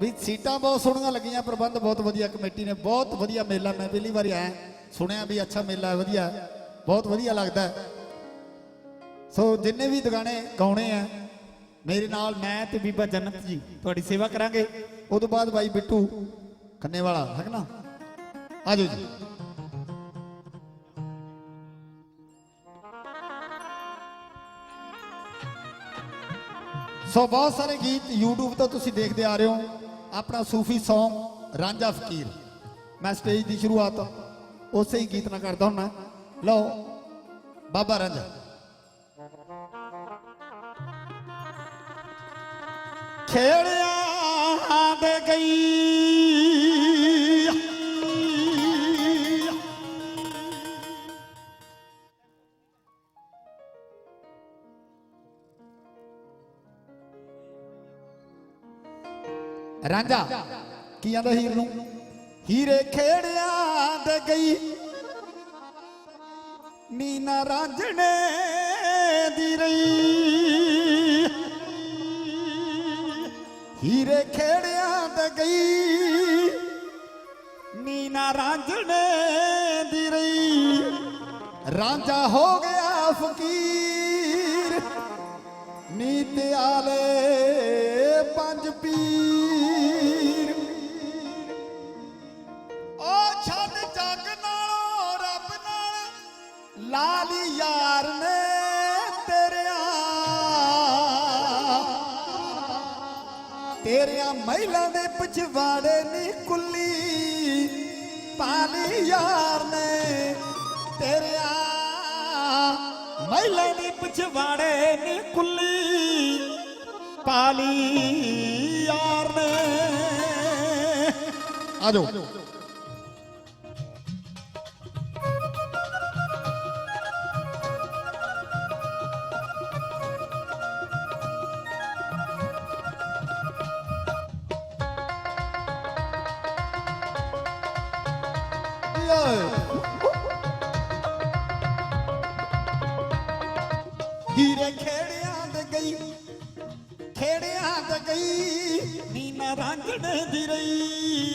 ਵੀ ਸੀਟਾਂ ਬਹੁਤ ਸੋਹਣੀਆਂ ਲੱਗੀਆਂ, ਪ੍ਰਬੰਧ ਬਹੁਤ ਵਧੀਆ, ਕਮੇਟੀ ਨੇ ਬਹੁਤ ਵਧੀਆ ਮੇਲਾ, ਮੈਂ ਪਹਿਲੀ ਵਾਰੀ ਆਇਆ, ਸੁਣਿਆ ਵੀ ਅੱਛਾ ਮੇਲਾ ਹੈ, ਵਧੀਆ, ਬਹੁਤ ਵਧੀਆ ਲੱਗਦਾ ਸੋ ਜਿੰਨੇ ਵੀ ਦੁਗਾਣੇ ਗਾਉਣੇ ਆ, ਮੇਰੇ ਨਾਲ ਮੈਂ ਤੇ ਬੀਬਾ ਜੰਨਤ ਜੀ, ਤੁਹਾਡੀ ਸੇਵਾ ਕਰਾਂਗੇ। ਉਸ ਤੋਂ ਬਾਅਦ ਬਾਈ ਬਿੱਟੂ ਖੰਨੇ ਵਾਲਾ ਹੈ ਨਾ? ਆਜੋ ਜੀ। ਸੋ ਬਹੁਤ ਸਾਰੇ ਗੀਤ YouTube ਤੋਂ ਤੁਸੀਂ ਦੇਖਦੇ ਆ ਰਹੇ ਹੋ। ਆਪਣਾ ਸੂਫੀ Song, ਰਾਂਝਾ ਫਕੀਰ। ਮੈਂ ਸਟੇਜ ਦੀ ਸ਼ੁਰੂਆਤ ਉਸੇ ਹੀ ਗੀਤ ਨਾਲ ਕਰਦਾ ਹੁੰਨਾ ਲਓ, ਬਾਬਾ ਰਾਂਝਾ। ਖੇੜਿਆ ਦੇ ਗਈ ਰਾਂਝਾ, ਕੀ ਆਂਦਾ ਹੀਰ ਨੂੰ? ਹੀਰੇ ਖੇੜਿਆਂ ਦੇ ਗਈ। ਮੀਨਾ ਰਾਂਝਣੇ ਦੀ ਰਹੀ। ਹੀਰੇ ਖੇੜਿਆਂ ਤੇ ਗਈ। ਮੀਨਾ ਰਾਂਝਣੇ ਦੀ ਰਹੀ। ਰਾਂਝਾ ਹੋ ਗਿਆ ਫਕੀਰ। ਨੀਤ ਆਲੇ ਪੰਜ ਪੀਰ। ਮਹਿਲਾਂ ਨੀ ਕੁੱਲੀ। ਪਾਲੀ ਯਾਰ ਨੇ ਤੇਰਿਆਂ ਮਹਿਲਾ ਦੇ ਪਛਵਾੜੇ ਨੀ ਕੁੱਲੀ। ਪਾਲੀ ਯਾਰ ਨੇ। ਆਜੋ ਖੇੜਿਆਂ ਤੇ ਗਈ, ਨੀਨਾ ਰਾਂਝਣੇ ਦੀ ਰਹੀ।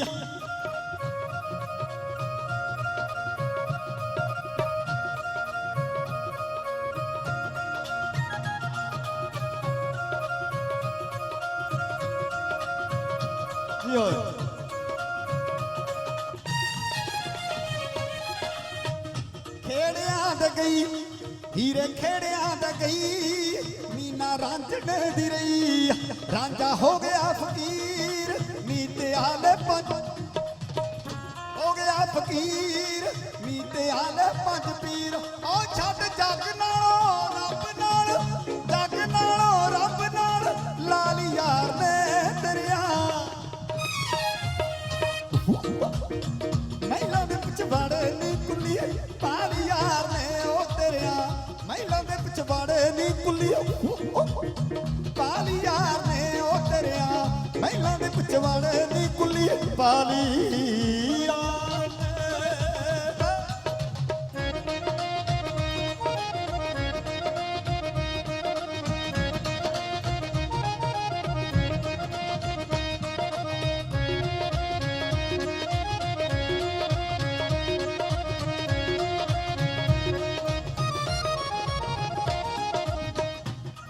ਯੋ ਖੇੜਿਆਂ ਤੇ ਗਈ, ਹੀਰੇ ਖੇੜਿਆਂ ਤੇ ਗਈ। ਨੀਨਾ ਰਾਂਝਣੇ ਦੀ ਰਹੀ ਰਾਂਝਾ ਹੋ ਗਿਆ ਫਕੀਰ ਨੀਤੇ ਆਲੇ ਪੰਜ ਹੋ ਗਿਆ ਫਕੀਰ ਨੀਤੇ ਆਲੇ ਪੰਜ ਪੀਰ। ਉਹ ਛੱਡ ਜੱਗ ਨਾਲੋਂ ਰੱਬ ਨਾਲ, ਜੱਗ ਨਾਲੋਂ ਰੱਬ ਨਾਲ, ਲਾਲੀ ਯਾਰ ਨੇ ਤੇਰਿਆਂ। ਮਹਿਲਾਂ ਦੇ ਪਿਛਵਾੜੇ ਨੀ ਕੁੱਲੀ ਪਾਲੀ ਯਾਰ ਨੇ ਉਹ ਤੇਰਿਆਂ। ਮਹਿਲਾਂ ਦੇ ਪਿਛਵਾੜੇ ਨੀ ਕੁੱਲੀ ਪਾਲੀ ਯਾਰ ਨੇ ਉਹ ਤੇਰਿਆਂ ਮਹਿਲਾ ਦੇ ਪਿਛਵਾੜੇ ਨੀ ਕੁੱਲੀ ਪਾਲੀ।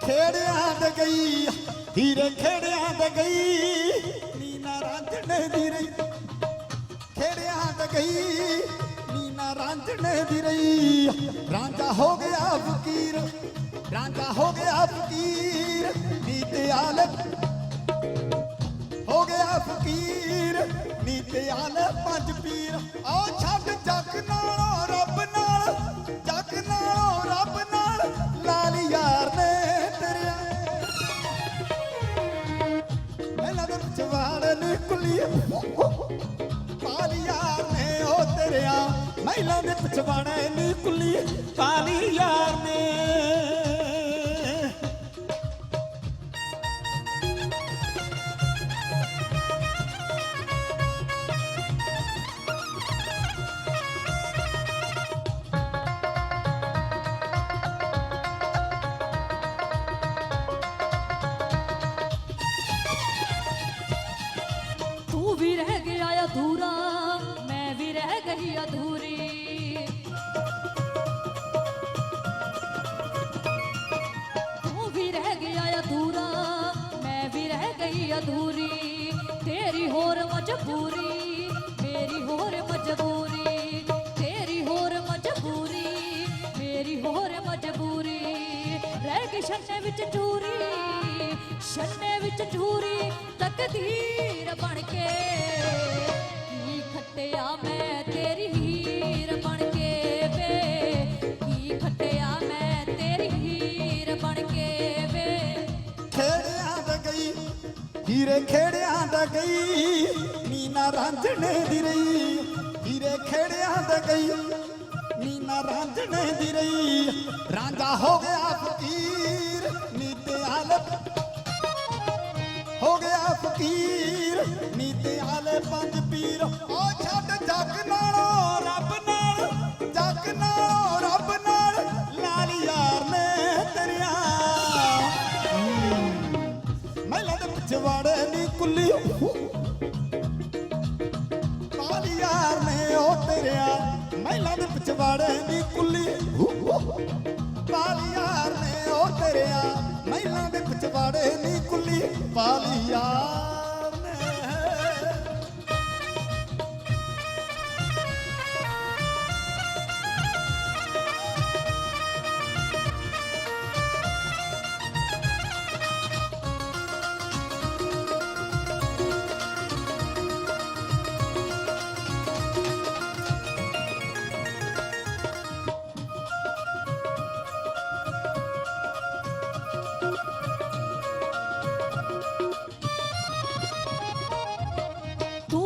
ਖੇੜਿਆਂ ਤੇ ਗਈ, ਹੀਰੇ ਖੇੜਿਆਂ ਤੇ ਗਈ ਨੀਨਾ ਰਾਂਝਣੇ ਦੀ ਰਹੀ। ਖੇੜਿਆਂ ਤੇ ਗਈ ਨੀਨਾ ਰਾਂਝਣੇ ਦੀ ਰਹੀ। ਰਾਂਝਾ ਹੋ ਗਿਆ ਫਕੀਰ, ਰਾਂਝਾ ਹੋ ਗਿਆ ਫਕੀਰ ਨੀਤੇ ਆਲੇ। ਹੋ ਗਿਆ ਫਕੀਰ ਨੀਤੇ ਆਲੇ ਪੰਜ ਪੀਰ। ਆਓ ਛੱਡ ਜੱਗ ਨਾਲੋਂ ਨਾਲ ਨੇ ਨੇ ਉਹ ਤੇਰਿਆ ਮਹਿਲਾ ਦੇ ਪਛਵਾੜੇ ਨੀ ਛੰਨੇ ਵਿੱਚ ਝੂਰੀ, ਛੰਨੇ ਵਿੱਚ ਝੂਰੀ ਤਕਦੀਰ ਬਣ ਕੇ। ਕੀ ਖੱਟਿਆ ਮੈਂ ਤੇਰੀ ਹੀਰ ਬਣ ਕੇ ਵੇ? ਕੀ ਖੱਟਿਆ ਮੈਂ ਤੇਰੀ ਹੀਰ ਬਣ ਕੇ ਵੇ? ਖੇੜਿਆਂ ਦਾ ਗਈ, ਹੀਰੇ ਖੇੜਿਆਂ ਦਾ ਗਈ ਨੀਨਾ ਰਾਂਝਣੇ ਦੀ ਰਹੀ। ਹੀਰੇ ਖੇੜਿਆਂ ਦਾ ਗਈ ਨੀਨਾ ਰਾਂਝਣੇ ਦੀ ਰਹੀ। ਰਾਂਝਾ ਹੋ ਗਿਆ ਫਕੀਰ ਨੀਤੇ ਆਲੇ ਪੰਜ ਪੀਰ। ਉਹ ਛੱਡ ਜੱਗ ਨਾਲੋਂ ਰੱਬ ਨਾਲ, ਜੱਗ ਨਾਲੋਂ ਰੱਬ ਨਾਲ, ਲਾਲ ਯਾਰ ਨੇ ਤੇਰੀਆਂ। ਮਹਿਲਾ ਦੇ ਪਿਛਵਾੜੇ ਨੀ ਕੁੱਲੀ। ਕਾਲੀ ਯਾਰ ਨੇ ਉਹ ਤੇਰਿਆ। ਮਹਿਲਾ ਦੇ ਪਿਛਵਾੜੇ ਨੀ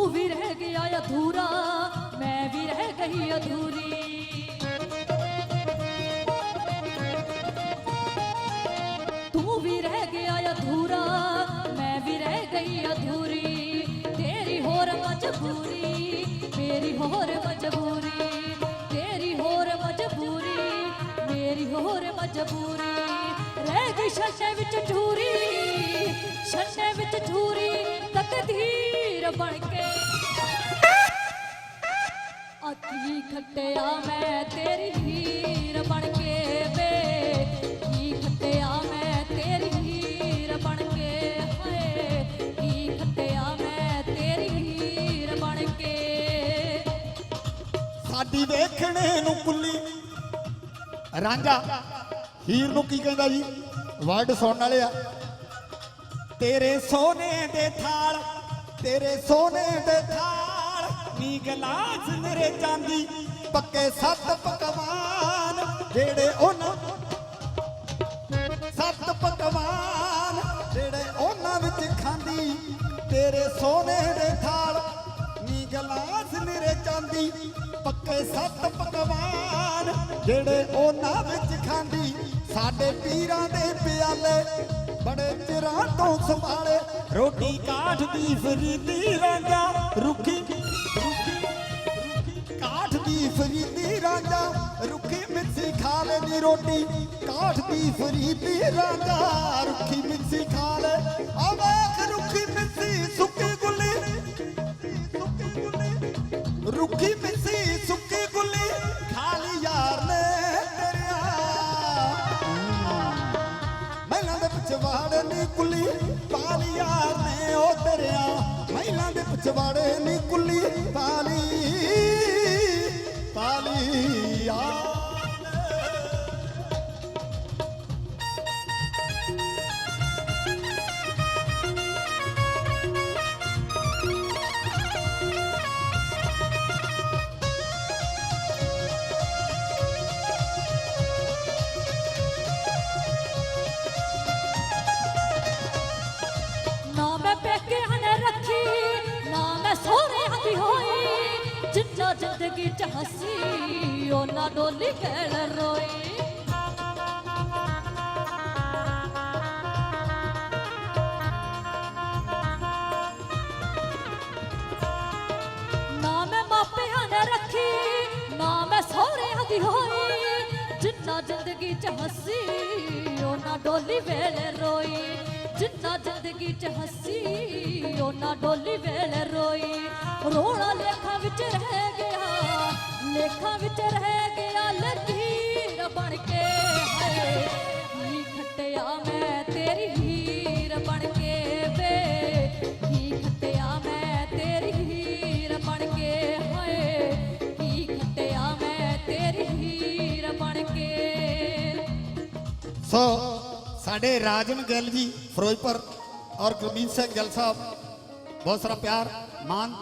ਤੂੰ ਵੀ ਰਹਿ ਗਿਆ ਅਧੂਰਾ, ਮੈਂ ਵੀ ਰਹਿ ਗਈ ਅਧੂਰੀ। ਤੂੰ ਵੀ ਰਹਿ ਗਿਆ ਅਧੂਰਾ, ਮੈਂ ਵੀ ਰਹਿ ਗਈ ਅਧੂਰੀ। ਤੇਰੀ ਹੋਰ ਮਜਬੂਰੀ, ਮੇਰੀ ਹੋਰ ਮਜਬੂਰੀ, ਤੇਰੀ ਹੋਰ ਮਜਬੂਰੀ, ਮੇਰੀ ਹੋਰ ਮਜਬੂਰੀ। ਰਹਿ ਗਈ ਸ਼ਸ਼ੇ ਵਿੱਚ ਝੂਰੀ ਛੱਡੇ ਵਿੱਚ ਝੂਰੀ, ਤਕਦੀਰ ਬਣ ਕੇ। ਅੱਖੀ ਖੱਟਿਆ ਮੈਂ ਤੇਰੀ ਹੀਰ ਬਣ ਕੇ ਵੇ। ਕੀ ਖੱਟਿਆ ਮੈਂ ਤੇਰੀ ਹੀਰ ਬਣ ਕੇ ਹਾਏ। ਕੀ ਖੱਟਿਆ ਮੈਂ ਤੇਰੀ ਹੀਰ ਬਣ ਕੇ। ਸਾਡੀ ਵੇਖਣੇ ਨੂੰ ਕੁੱਲੀ। ਰਾਂਝਾ, ਹੀਰ ਨੂੰ ਕੀ ਕਹਿੰਦਾ ਜੀ? ਵਰਡ ਸੁਣਨ ਵਾਲੇ ਆ। ਤੇਰੇ ਸੋਨੇ ਦੇ ਥਾਲ, ਤੇਰੇ ਸੋਨੇ ਦੇ ਥਾਲ। ਨੀ ਗਲਾਸ ਮੇਰੇ ਚਾਂਦੀ? ਪੱਕੇ ਸੱਤ ਪਕਵਾਨ ਜਿਹੜੇ ਉਹਨਾਂ ਸੱਤ ਪਕਵਾਨ ਜਿਹੜੇ ਉਹਨਾਂ ਵਿੱਚ ਖਾਂਦੀ। ਤੇਰੇ ਸੋਨੇ ਦੇ ਥਾਲ, ਨੀ ਗਲਾਸ ਨਿਰੇ ਚਾਂਦੀ। ਪੱਕੇ ਸੱਤ ਪਕਵਾਨ ਜਿਹੜੇ ਉਹਨਾਂ ਵਿੱਚ ਖਾਂਦੀ। ਸਾਡੇ ਪੀਰਾਂ ਦੇ ਪਿਆਲੇ ਬੜੇ ਚਿਰਾਂ ਤੋਂ ਸੰਭਾਲੇ। ਰੋਟੀ ਕਾਠ ਦੀ ਫਰੀਦੀ ਰਾਂਝਾ ਰੁੱਖੀ ਖਾ ਰੋਟੀ ਕਾਠ ਦੀ ਫਰੀਦੀ ਰਾਂਝਾ ਰੁੱਖੀ ਮਿੱਠੀ ਖਾ ਲੈ ਆ ਵੇਖ ਰੁੱਖੀ ਮਿੱਠੀ ਸੁੱਕੀ ਗੁੱਲੀ। ਸੁੱਕੀ ਗੁੱਲੀ ਰੁੱਖੀ ਮਿੱਠੀ ਸੁੱਕੀ ਗੁੱਲੀ। ਖਾਲੀ ਯਾਰ ਨੇ ਤੇਰਿਆ। ਮਹਿਲਾਂ ਦੇ ਪਿਛਵਾੜੇ ਨੀ ਕੁੱਲੀ। ਪਾਲੀ ਯਾਰ ਨੇ ਉਹ ਤੇਰਿਆ। ਮਹਿਲਾਂ ਦੇ ਪਿਛਵਾੜੇ ਨੀ ਕੁੱਲੀ। ਪਾਲੀ ਪਾਲੀ ਯਾਰ। ਹੱਸੀ ਉਹਨਾਂ ਨਾ ਮੈਂ ਮਾਪਿਆਂ ਨੇ ਰੱਖੀ, ਨਾ ਮੈਂ ਸਹੁਰਿਆਂ ਦੀ ਹੋਈ, ਜਿੰਨਾ ਜ਼ਿੰਦਗੀ ਚ ਹੱਸੀ ਉਹਨਾਂ ਡੋਲੀ ਵੇਲੇ ਰੋਈ। ਜਿੰਨਾ ਜ਼ਿੰਦਗੀ ਚ ਹੱਸੀ ਉਹਨਾਂ ਡੋਲੀ ਵੇਲੇ ਰੋਈ। ਰੋਣਾ ਲੇਖਾਂ ਵਿੱਚ ਰਹਿ ਗਿਆ ਲੇਖਾਂ ਵਿੱਚ ਰਹਿ ਗਿਆ ਲਕੀਰ ਬਣ ਕੇ ਹਾਏ ਕੀ ਖੱਟਿਆ ਮੈਂ ਤੇਰੀ ਹੀਰ ਬਣ ਕੇ ਵੇ ਕੀ ਖੱਟਿਆ ਮੈਂ ਤੇਰੀ ਹੀਰ ਬਣ ਕੇ ਹਾਏ ਕੀ ਖੱਟਿਆ ਮੈਂ ਤੇਰੀ ਹੀਰ ਬਣ ਕੇ ਸੋ ਸਾਡੇ ਰਾਜਨ ਗਿੱਲ ਜੀ ਫਿਰੋਜ਼ਪੁਰ ਔਰ ਗੁਰਮੀਤ ਸਿੰਘ ਗਿੱਲ ਸਾਹਿਬ ਬਹੁਤ ਸਾਰਾ ਪਿਆਰ ਮਾਨ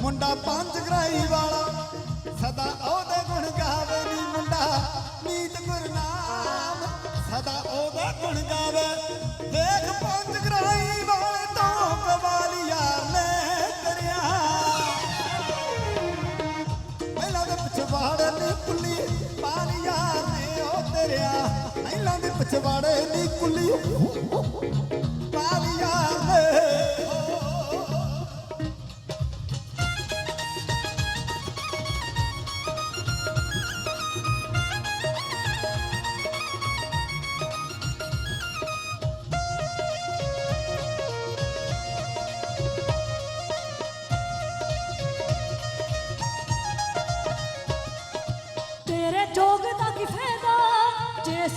ਮੁੰਡਾ ਪੰਜ ਗਰਾਈ ਵਾਲਾ, ਸਦਾ ਉਹਦੇ ਗੁਣ ਗਾਵੇ ਨੀ ਮੁੰਡਾ, ਮੀਤ ਗੁਰਨਾਮ, ਸਦਾ ਉਹਦੇ ਗੁਣ ਗਾਵੇ। ਦੇਖ ਪੰਜ ਗ੍ਰਾਈ ਵਾਲੇ ਤੋਂ ਕਵਾਲੀ ਯਾਰ ਨੇ ਕਰਿਆ ਮਹਿਲਾ ਦੇ ਪਿਛਵਾੜੇ ਨੀ ਕੁੱਲੀ ਪਾਲੀ ਯਾਰ ਨੇ ਉਹ ਤੇਰਿਆ। ਮਹਿਲਾ ਦੇ ਪਛਵਾੜੇ ਨੀ ਕੁੱਲੀ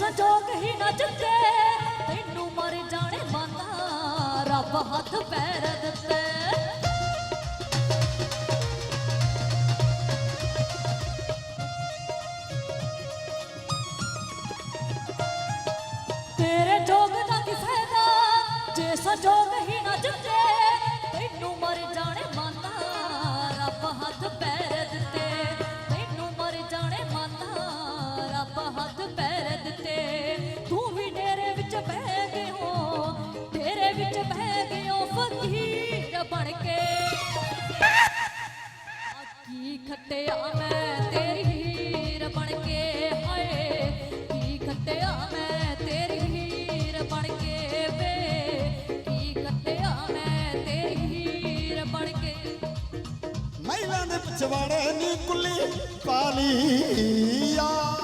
ਸੰਜੋਗ ਹੀ ਨਾ ਜੁੱਤੇ ਤੈਨੂੰ ਮਰ ਜਾਣੇ ਮਾਨਾ ਰੱਬ ਹੱਥ ਪੈਰ ਦਿੱਤੇ। ਤੇਰੇ ਜੋਗ ਦਾ ਕੀ ਫਾਇਦਾ? ਜੇ ਸੰਜੋਗ ਕੀ ਮੈਂ ਤੇਰੀ ਹੀਰ ਬਣ ਕੇ ਹਾਏ। ਕੀ ਖੱਟਿਆ ਮੈਂ ਤੇਰੀ ਹੀਰ ਬਣ ਕੇ ਵੇ ਕੀ ਖੱਟਿਆ ਮੈਂ ਤੇਰੀ ਹੀਰ ਬਣ ਕੇ ਮਹਿਲਾ ਦੇ ਪਿਛਵਾੜੇ ਨੀ ਕੁੱਲੀ ਪਾਲੀ ਯਾਰ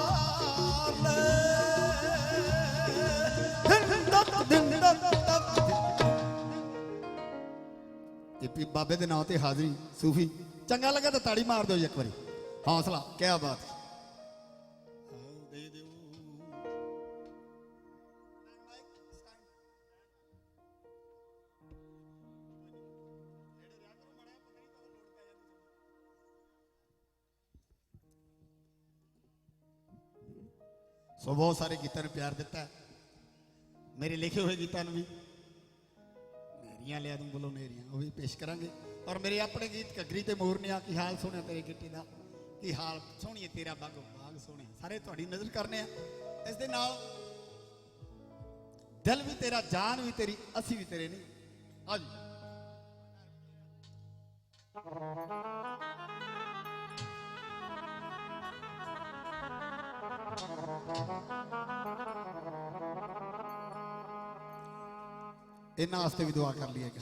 ਇਹ ਬਾਬੇ ਦੇ ਨਾਂ ਤੇ ਹਾਜ਼ਰੀ ਸੂਫੀ। ਚੰਗਾ ਲੱਗਾ ਤਾਂ ਤਾੜੀ ਮਾਰ ਦਿਓ ਜੀ ਇੱਕ ਵਾਰੀ ਹੌਸਲਾ ਕਿਆ ਬਾਤ ਦੇ ਦਿਓ ਸੋ ਬਹੁਤ ਸਾਰੇ ਗੀਤਾਂ ਨੂੰ ਪਿਆਰ ਦਿੱਤਾ ਹੈ। ਮੇਰੇ ਲਿਖੇ ਹੋਏ ਗੀਤਾਂ ਨੂੰ ਵੀ ਨੇਰੀਆਂ ਲਿਆ ਦੂੰ ਬੋਲੋ ਨੇਰੀਆਂ ਉਹ ਵੀ ਪੇਸ਼ ਕਰਾਂਗੇ ਔਰ ਮੇਰੇ ਆਪਣੇ ਗੀਤ ਘੱਗਰੀ ਤੇ ਮੋਰਨੀਆ, ਕੀ ਹਾਲ ਸੋਹਣਿਆ ਤੇਰੇ ਗਿੱਟੀ ਦਾ? ਕੀ ਹਾਲ ਸੋਹਣੀ ਤੇਰਾ ਬਾਗੋ, ਬਾਗ ਸੋਹਣਿਆ ਸਾਰੇ ਤੁਹਾਡੀ ਨਜ਼ਰ ਕਰਨੇ ਆ। ਇਸ ਦੇ ਨਾਲ ਦਿਲ ਵੀ ਤੇਰਾ, ਜਾਨ ਵੀ ਤੇਰੀ, ਅਸੀਂ ਵੀ ਤੇਰੇ ਨਹੀਂ। ਆ ਇਹਨਾਂ ਵਾਸਤੇ ਵੀ ਦੁਆ ਕਰ ਲਈਏਗਾ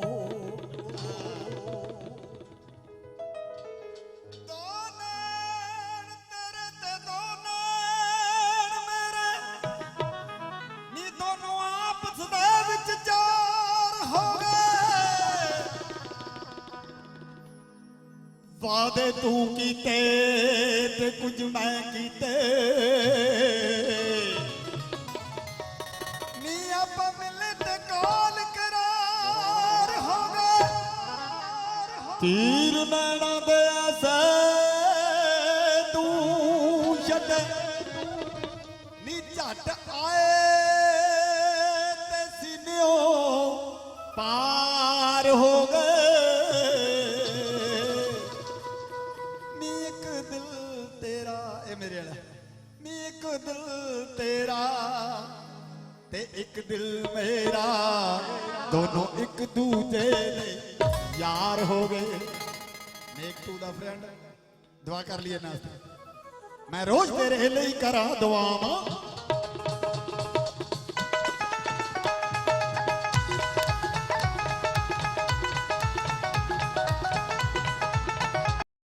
ਵਾਦੇ ਤੂੰ ਕੀਤੇ ਤੇ ਕੁਝ ਮੈਂ ਕੀਤੇ। ਨੀ ਆਪਾਂ ਮਿਲੇ ਤੇ ਕਾਲ ਕਰਾਰ ਹੋ ਗਏ? ਤੀਰ ਨੈਣਾ ਦੇ ਦਿਲ ਤੇਰਾ, ਇਹ ਮੇਰੇ ਵਾਲਾ। ਨੀ ਇੱਕ ਦਿਲ ਤੇਰਾ ਤੇ ਇੱਕ ਦਿਲ ਮੇਰਾ। ਦੋਨੋਂ ਇੱਕ ਦੂਜੇ ਦੇ ਯਾਰ ਹੋ ਗਏ। ਮੇਕ ਟੂ ਦਾ ਫਰੈਂਡ ਦੁਆ ਕਰ ਲਈਏ ਨਾਸਤਾ। ਮੈਂ ਰੋਜ਼ ਤੇਰੇ ਲਈ ਕਰਾਂ ਦੁਆਵਾਂ।